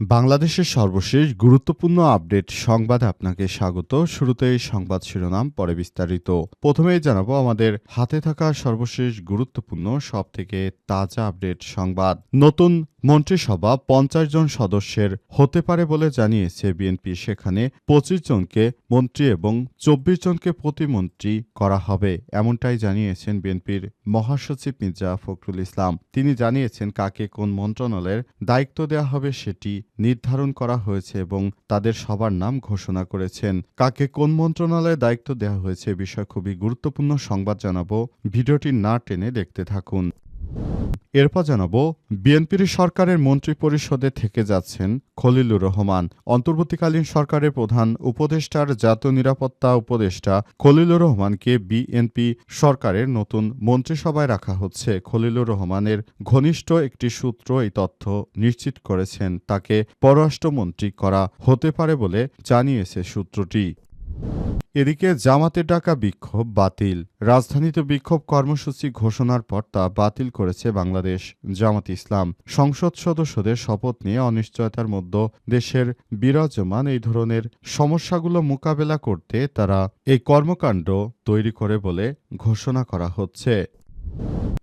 বাংলাদেশের সর্বশেষ গুরুত্বপূর্ণ আপডেট সংবাদ আপনাকে স্বাগত। শুরুতেই সংবাদ শিরোনাম, পরে বিস্তারিত। প্রথমেই জানাব আমাদের হাতে থাকা সর্বশেষ গুরুত্বপূর্ণ সব থেকে তাজা আপডেট সংবাদ। নতুন মন্ত্রিসভা পঞ্চাশ জন সদস্যের হতে পারে বলে জানিয়েছে বিএনপি। সেখানে পঁচিশ জনকে মন্ত্রী এবং চব্বিশ জনকে প্রতিমন্ত্রী করা হবে, এমনটাই জানিয়েছেন বিএনপির মহাসচিব মির্জা ফখরুল ইসলাম। তিনি জানিয়েছেন কাকে কোন মন্ত্রণালয়ের দায়িত্ব দেওয়া হবে সেটি নির্ধারণ করা হয়েছে এবং তাদের সবার নাম ঘোষণা করেছেন। কাকে কোন মন্ত্রণালয়ে দায়িত্ব দেওয়া হয়েছে বিষয় খুবই গুরুত্বপূর্ণ সংবাদ জানাব। ভিডিওটি না টেনে দেখতে থাকুন। এরপর জানাব, বিএনপির সরকারের মন্ত্রী পরিষদে থেকে যাচ্ছেন খলিলুর রহমান। অন্তর্বর্তীকালীন সরকারের প্রধান উপদেষ্টার জাতীয় নিরাপত্তা উপদেষ্টা খলিলুর রহমানকে বিএনপি সরকারের নতুন মন্ত্রিসভায় রাখা হচ্ছে। খলিলুর রহমানের ঘনিষ্ঠ একটি সূত্র এই তথ্য নিশ্চিত করেছেন। তাকে পররাষ্ট্রমন্ত্রী করা হতে পারে বলে জানিয়েছে সূত্রটি। এদিকে জামাতে ডাকা বিক্ষোভ বাতিল। রাজধানীতে বিক্ষোভ কর্মসূচি ঘোষণার পর তা বাতিল করেছে বাংলাদেশ জামাত ইসলাম। সংসদ সদস্যদের শপথ নিয়ে অনিশ্চয়তার মধ্যে দেশের বিরাজমান এই ধরনের সমস্যাগুলো মোকাবেলা করতে তারা এই কর্মকাণ্ড তৈরি করে বলে ঘোষণা করা হচ্ছে।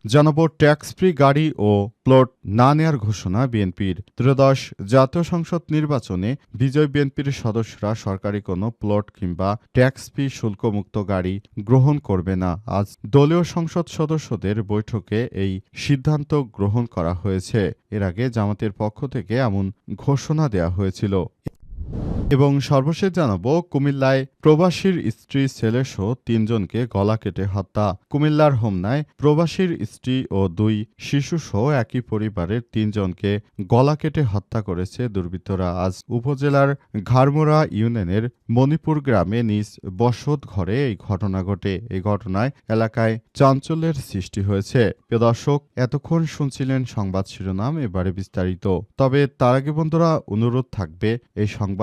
জানাব ট্যাক্স ফ্রি গাড়ি ও প্লট না নেয়ার ঘোষণা বিএনপির। ত্রয়োদশ জাতীয় সংসদ নির্বাচনে বিজয় বিএনপির সদস্যরা সরকারি কোনো প্লট কিংবা ট্যাক্স ফি শুল্কমুক্ত গাড়ি গ্রহণ করবে না। আজ দলীয় সংসদ সদস্যদের বৈঠকে এই সিদ্ধান্ত গ্রহণ করা হয়েছে। এর আগে জামাতের পক্ষ থেকে এমন ঘোষণা দেওয়া হয়েছিল। এবং সর্বশেষ জানাব, কুমিল্লায় প্রবাসীর স্ত্রী ছেলেসহ তিনজনকে গলা কেটে হত্যা। কুমিল্লার হোমনায় প্রবাসীর স্ত্রী ও দুই শিশুসহ একই পরিবারের তিনজনকে গলা কেটে হত্যা করেছে দুর্বৃত্তরা। আজ উপজেলার ঘাড়মোড়া ইউনিয়নের মণিপুর গ্রামে নিজ বসত ঘরে এই ঘটনা ঘটে। এই ঘটনায় এলাকায় চাঞ্চল্যের সৃষ্টি হয়েছে। প্রিয় দর্শক, এতক্ষণ শুনছিলেন সংবাদ শিরোনাম, এবারে বিস্তারিত। তবে তার আগে বন্ধুরা, অনুরোধ থাকবে, এই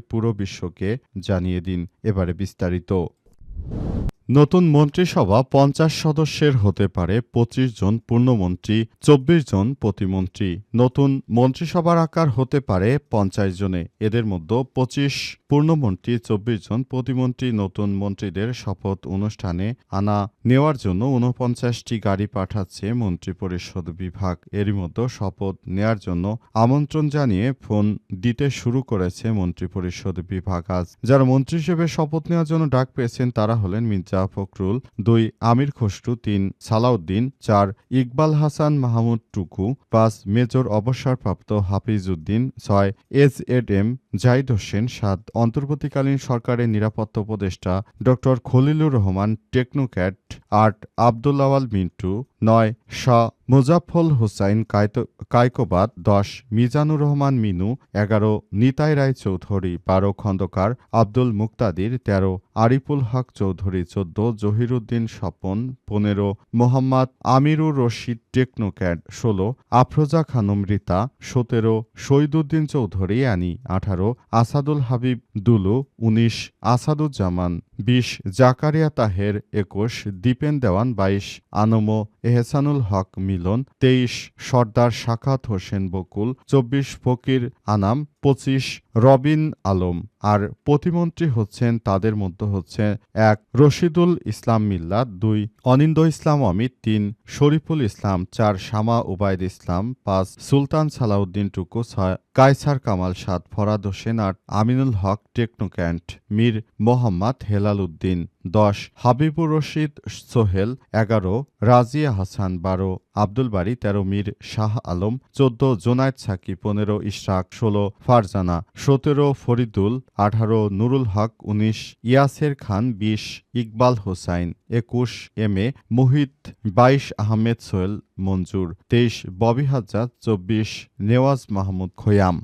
পুরো বিশ্বকে জানিয়ে দিন এবারে বিস্তারিত। নতুন মন্ত্রিসভা পঞ্চাশ সদস্যের হতে পারে পঁচিশ জন পূর্ণমন্ত্রী, চব্বিশ জন প্রতিমন্ত্রী। নতুন মন্ত্রিসভার আকার হতে পারে পঞ্চাশ জনে। এদের মধ্যে পঁচিশ পূর্ণমন্ত্রী, চব্বিশ জন প্রতিমন্ত্রী, নতুন মন্ত্রীদের শপথ অনুষ্ঠানে আনা নেওয়ার জন্য ঊনপঞ্চাশটি গাড়ি পাঠাচ্ছে মন্ত্রিপরিষদ বিভাগ। এরই মধ্যে শপথ নেয়ার জন্য আমন্ত্রণ জানিয়ে ফোন দিতে শুরু করেছে মন্ত্রিপরিষদ বিভাগ। আজ যারা মন্ত্রী হিসেবে শপথ নেওয়ার জন্য ডাক পেয়েছেন, তারা হলেন মির্জা ফখরুল, দুই আমির খসরু, তিন সালাউদ্দিন, চার ইকবাল হাসান, মাহমুদ টুকু, পাঁচ মেজর অবসরপ্রাপ্ত হাফিজ উদ্দিন ছয় এস এড এম, জাহিদ হোসেন, সাত অন্তর্বর্তীকালীন সরকারের নিরাপত্তা উপদেষ্টা ড খলিলুর রহমান টেকনোক্যাট আট আবদুল্লাওয়াল মিন্টু নয় শাহ মুজাফল হুসাইন কায়কোবাদ দশ, মিজানুর রহমান মিনু এগারো, নিতাই রায় চৌধুরী বারো, খন্দকার আব্দুল মুক্তাদির তেরো, আরিফুল হক চৌধুরী চোদ্দ, জহিরুদ্দিন স্বপন পনেরো, মোহাম্মদ আমিরুর রশিদ টেকনোক্যাট ষোলো, আফরোজা খানম রীতা সতেরো, শহীদুদ্দিন চৌধুরী আনি আঠারো, আসাদুল হাবিব দুলু উনিশ, আসাদুজ্জামান বিশ জাকারিয়া তাহের একুশ, দীপেন দেওয়ান বাইশ, আনমো এহসানুল হক মিলন তেইশ, সর্দার শাখাত হোসেন বকুল, চব্বিশ ফকির আনাম, পঁচিশ রবিন আলম আর প্রতিমন্ত্রী হচ্ছেন, তাদের মধ্যে হচ্ছে এক রশিদুল ইসলাম মিল্লা দুই অনিন্দ ইসলাম অমিত, তিন শরীফুল ইসলাম, চার শামা উবায়দ ইসলাম, পাঁচ সুলতান সালাউদ্দিন টুকু, ছয় কায়সার কামাল সাত ফরাদ হোসেন, আট আমিনুল হক, টেকনোক্যান্ট, মীর মোহাম্মদ হেলাল উদ্দিন। দশ, হাবিবুর রশিদ সোহেল, এগারো, রাজিয়া হাসান, বারো, আব্দুল বাড়ি তেরো, মীর শাহ আলম, চোদ্দ, জোনায়েদ সাকি, পনেরো, ইশরাক, ষোলো, ফারজানা, সতেরো, ফরিদুল, আঠারো, নুরুল হক, উনিশ, ইয়াসের খান, বিশ, ইকবাল হোসাইন, একুশ, এম এ, মুহিত, বাইশ, আহমেদ সোহেল, মঞ্জুর, তেইশ, ববি হাজ্জাদ চব্বিশ, নেওয়াজ মাহমুদ খোয়াম।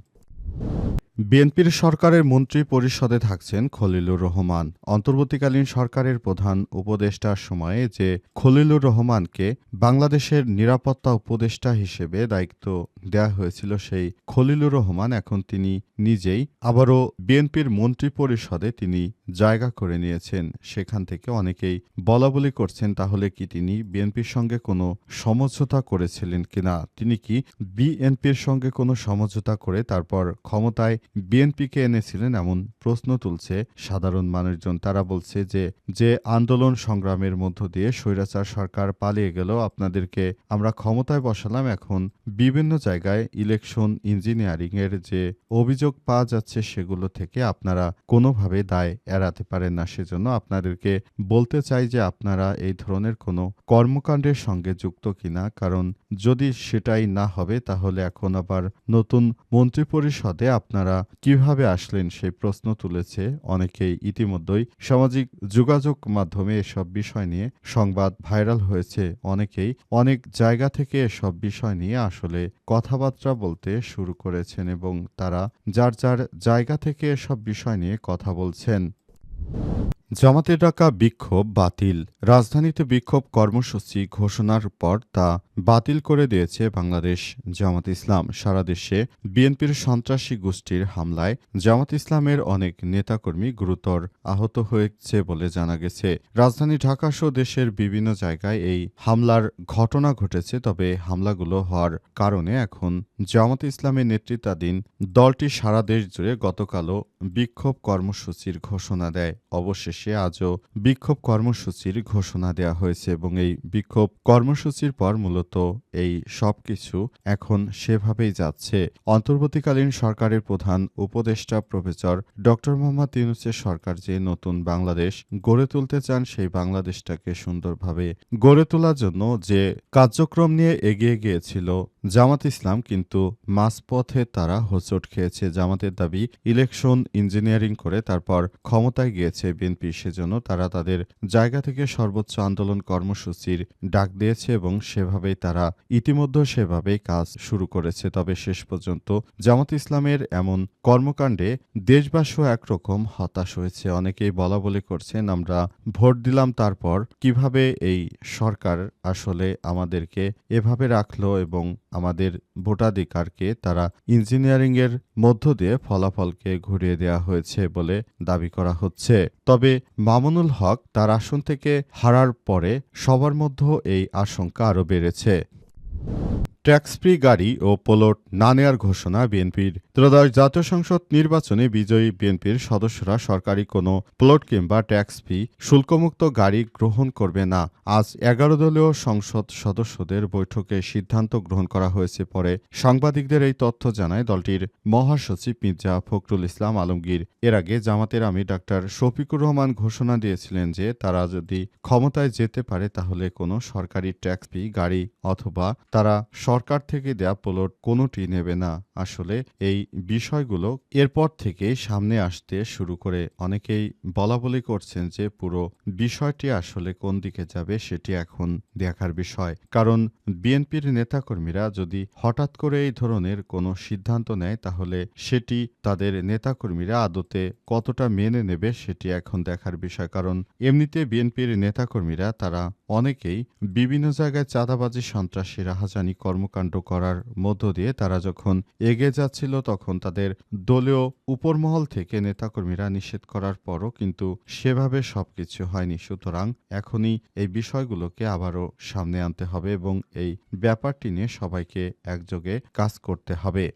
বিএনপির সরকারের মন্ত্রী পরিষদে থাকছেন খলিলুর রহমান। অন্তর্বর্তীকালীন সরকারের প্রধান উপদেষ্টার সময়ে যে খলিলুর রহমানকে বাংলাদেশের নিরাপত্তা উপদেষ্টা হিসেবে দায়িত্ব দেয়া হয়েছিল সেই খলিলুর রহমান এখন তিনি নিজেই আবারও বিএনপির মন্ত্রী পরিষদে তিনি জায়গা করে নিয়েছেন। সেখান থেকে অনেকেই বলা বলি করছেন, তাহলে কি তিনি বিএনপির সঙ্গে কোনো সমঝোতা করেছিলেন কিনা? তিনি কি বিএনপির সঙ্গে কোনো সমঝোতা করে তারপর ক্ষমতায় বিএনপিকে এনেছিলেন এমন প্রশ্ন তুলছে সাধারণ মানুষজন। তারা বলছে যে যে আন্দোলন সংগ্রামের মধ্য দিয়ে স্বৈরাচার সরকার পালিয়ে গেল, আপনাদেরকে আমরা ক্ষমতায় বসালাম এখন। বিভিন্ন জায়গায় ইলেকশন ইঞ্জিনিয়ারিং এর যে অভিযোগ পাওয়া যাচ্ছে সেগুলো থেকে আপনারা কোনোভাবে দায় এড়াতে পারেন না। সেজন্য আপনাদেরকে বলতে চাই যে, আপনারা এই ধরনের কোনো কর্মকাণ্ডের সঙ্গে যুক্ত কিনা। কারণ যদি সেটাই না হবে, তাহলে এখন আবার নতুন মন্ত্রিপরিষদে আপনারা কীভাবে আসলেন সেই প্রশ্ন তুলেছে অনেকেই ইতিমধ্যেই। সামাজিক যোগাযোগ মাধ্যমে এসব বিষয় নিয়ে সংবাদ ভাইরাল হয়েছে অনেকেই। অনেক জায়গা থেকে এসব বিষয় নিয়ে আসলে কথাবার্তা বলতে শুরু করেছেন এবং তারা যার যার জায়গা থেকে এসব বিষয় নিয়ে কথা বলছেন। জামাতের ডাকা বিক্ষোভ বাতিল। রাজধানীতে বিক্ষোভ কর্মসূচি ঘোষণার পর তা বাতিল করে দিয়েছে বাংলাদেশ জামাত ইসলাম। সারা দেশে বিএনপির সন্ত্রাসী গোষ্ঠীর হামলায় জামাত ইসলামের অনেক নেতাকর্মী গুরুতর আহত হয়েছে বলে জানা গেছে। রাজধানী ঢাকাসহ দেশের বিভিন্ন জায়গায় এই হামলার ঘটনা ঘটেছে, তবে হামলাগুলো হওয়ার কারণে এখন জামাত ইসলামের নেতৃত্বাধীন দলটি সারা দেশ জুড়ে গতকালও বিক্ষোভ কর্মসূচির ঘোষণা দেয়। অবশেষে আজও বিক্ষোভ কর্মসূচির ঘোষণা দেওয়া হয়েছে এবং এই বিক্ষোভ কর্মসূচির পর মূলত এই সব কিছু এখন সেভাবেই যাচ্ছে। অন্তর্বর্তীকালীন সরকারের প্রধান উপদেষ্টা প্রফেসর ড. মোহাম্মদ ইউনুসের সরকার যে নতুন বাংলাদেশ গড়ে তুলতে চান, সেই বাংলাদেশটাকে সুন্দরভাবে গড়ে তোলার জন্য যে কার্যক্রম নিয়ে এগিয়ে গিয়েছিল জামাত ইসলাম কিন্তু মাঝপথে তারা হোঁচট খেয়েছে। জামাতের দাবি, ইলেকশন ইঞ্জিনিয়ারিং করে তারপর ক্ষমতায় গিয়েছে বিএনপি। সেজন্য তারা তাদের জায়গা থেকে সর্বোচ্চ আন্দোলন কর্মসূচির ডাক দিয়েছে এবং সেভাবেই তারা ইতিমধ্যে সেভাবেই কাজ শুরু করেছে। তবে শেষ পর্যন্ত জামাত ইসলামের এমন কর্মকাণ্ডে দেশবাসীও একরকম হতাশ হয়েছে। অনেকেই বলা বলি করছেন, আমরা ভোট দিলাম, তারপর কীভাবে এই সরকার আসলে আমাদেরকে এভাবে রাখল এবং আমাদের ভোটাধিকারকে তারা ইঞ্জিনিয়ারিংয়ের মধ্য দিয়ে ফলাফলকে ঘুরিয়ে দেওয়া হয়েছে বলে দাবি করা হচ্ছে। তবে মামুনুল হক তার আসন থেকে হারার পরে সবার মধ্যে এই আশঙ্কা আরও বেড়েছে। ট্যাক্স ফ্রি গাড়ি ও পোলট না নেয়ার ঘোষণা বিএনপির ত্রয়োদশ জাতীয় সংসদ নির্বাচনে বিজয়ী বিএনপির সদস্যরা সরকারি কোনো প্লট কিংবা ট্যাক্স ফি, শুল্কমুক্ত গাড়ি গ্রহণ করবে না। আজ এগারো দলীয় সংসদ সদস্যদের বৈঠকে সিদ্ধান্ত গ্রহণ করা হয়েছে পরে সাংবাদিকদের এই তথ্য জানায় দলটির মহাসচিব মির্জা ফখরুল ইসলাম আলমগীর। এর আগে জামাতের আমি ডাক্তার শফিকুর রহমান ঘোষণা দিয়েছিলেন যে, তারা যদি ক্ষমতায় যেতে পারে তাহলে কোনো সরকারি ট্যাক্স ফি, গাড়ি অথবা তারা সরকার থেকে দেয়া প্লট কোনোটি নেবে না। আসলে এই বিষয়গুলো এরপর থেকে সামনে আসতে শুরু করে। অনেকেই বলা বলি করছেন যে পুরো বিষয়টি আসলে কোন দিকে যাবে সেটি এখন দেখার বিষয়। কারণ বিএনপির নেতাকর্মীরা যদি হঠাৎ করে এই ধরনের কোনো সিদ্ধান্ত নেয়, তাহলে সেটি তাদের নেতাকর্মীরা আদতে কতটা মেনে নেবে সেটি এখন দেখার বিষয়। কারণ এমনিতে বিএনপির নেতাকর্মীরা তারা অনেকেই বিভিন্ন জায়গায় চাঁদাবাজি সন্ত্রাসী রাহাজানি কর্মকাণ্ড করার মধ্য দিয়ে তারা যখন এগিয়ে যাচ্ছিল, তখন তাদের দলীয় উপরমহল থেকে নেতাকর্মীরা নিষেধ করার পরও কিন্তু সেভাবে সবকিছু হয়নি। সুতরাং এখনই এই বিষয়গুলোকে আবারও সামনে আনতে হবে এবং এই ব্যাপারটি নিয়ে সবাইকে একযোগে কাজ করতে হবে।